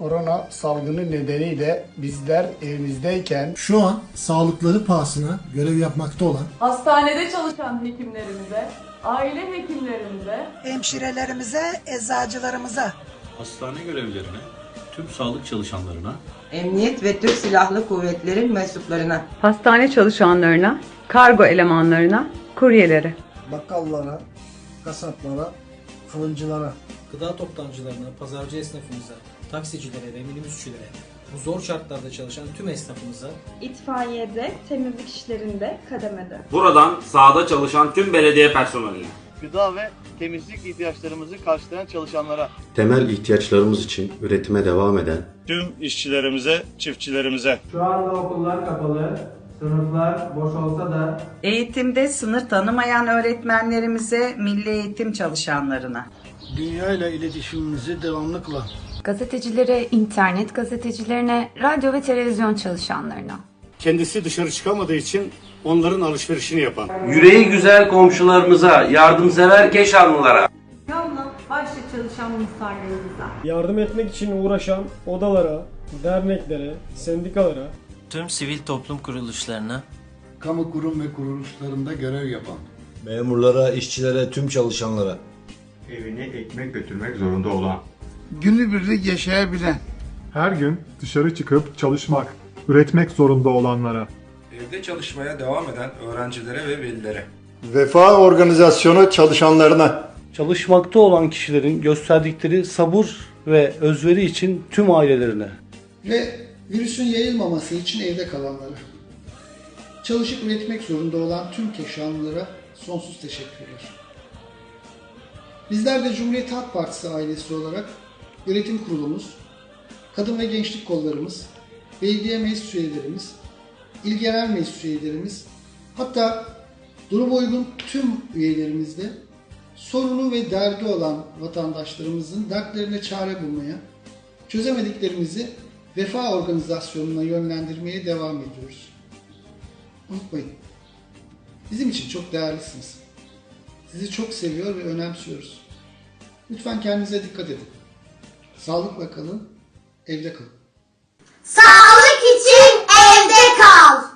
Korona salgını nedeniyle bizler evimizdeyken Şu an sağlıkları pahasına görev yapmakta olan Hastanede çalışan hekimlerimize, aile hekimlerimize, hemşirelerimize, eczacılarımıza, hastane görevlilerine, tüm sağlık çalışanlarına, Emniyet ve Türk Silahlı Kuvvetleri'nin mensuplarına, hastane çalışanlarına, kargo elemanlarına, kuryelere. bakkallara, kasaplara, fırıncılara, gıda toptancılarına, pazarcı esnafımıza, taksicilere ve minibüsçülere, bu zor şartlarda çalışan tüm esnafımıza, İtfaiyede, temizlik işlerinde, kademede. Buradan sahada çalışan tüm belediye personeline, gıda ve temizlik ihtiyaçlarımızı karşılayan çalışanlara, Temel ihtiyaçlarımız için üretime devam eden tüm işçilerimize, çiftçilerimize, Şu anda okullar kapalı, sınıflar boş olsa da eğitimde sınır tanımayan öğretmenlerimize, milli eğitim çalışanlarına, dünya ile iletişimimizi devamlı kılan, Gazetecilere, internet gazetecilerine, radyo ve televizyon çalışanlarına. kendisi dışarı çıkamadığı için onların alışverişini yapan. yüreği güzel komşularımıza, yardımsever Keşanlılara, Yolla başta çalışan muhtarlarımıza. yardım etmek için uğraşan odalara, derneklere, sendikalara, tüm sivil toplum kuruluşlarına, kamu kurum ve kuruluşlarında görev yapan, memurlara, işçilere, tüm çalışanlara evine ekmek götürmek zorunda olan, Günübirlik yaşayabilen. Her gün dışarı çıkıp çalışmak, üretmek zorunda olanlara. evde çalışmaya devam eden öğrencilere ve velilere Vefa Organizasyonu çalışanlarına, çalışmakta olan kişilerin gösterdikleri sabır ve özveri için tüm ailelerine. ve virüsün yayılmaması için evde kalanlara, çalışıp üretmek zorunda olan tüm Keşanlılara sonsuz teşekkürler. Bizler de Cumhuriyet Halk Partisi ailesi olarak yönetim kurulumuz, kadın ve gençlik kollarımız, belediye meclis üyelerimiz, il genel meclis üyelerimiz, hatta duruma uygun tüm üyelerimizle sorunu ve derdi olan vatandaşlarımızın dertlerine çare bulmaya, çözemediklerimizi Vefa Organizasyonu'na yönlendirmeye devam ediyoruz. Unutmayın, bizim için çok değerlisiniz. Sizi çok seviyor ve önemsiyoruz. Lütfen kendinize dikkat edin. Sağlıkla kalın, evde kalın. sağlık için evde kal.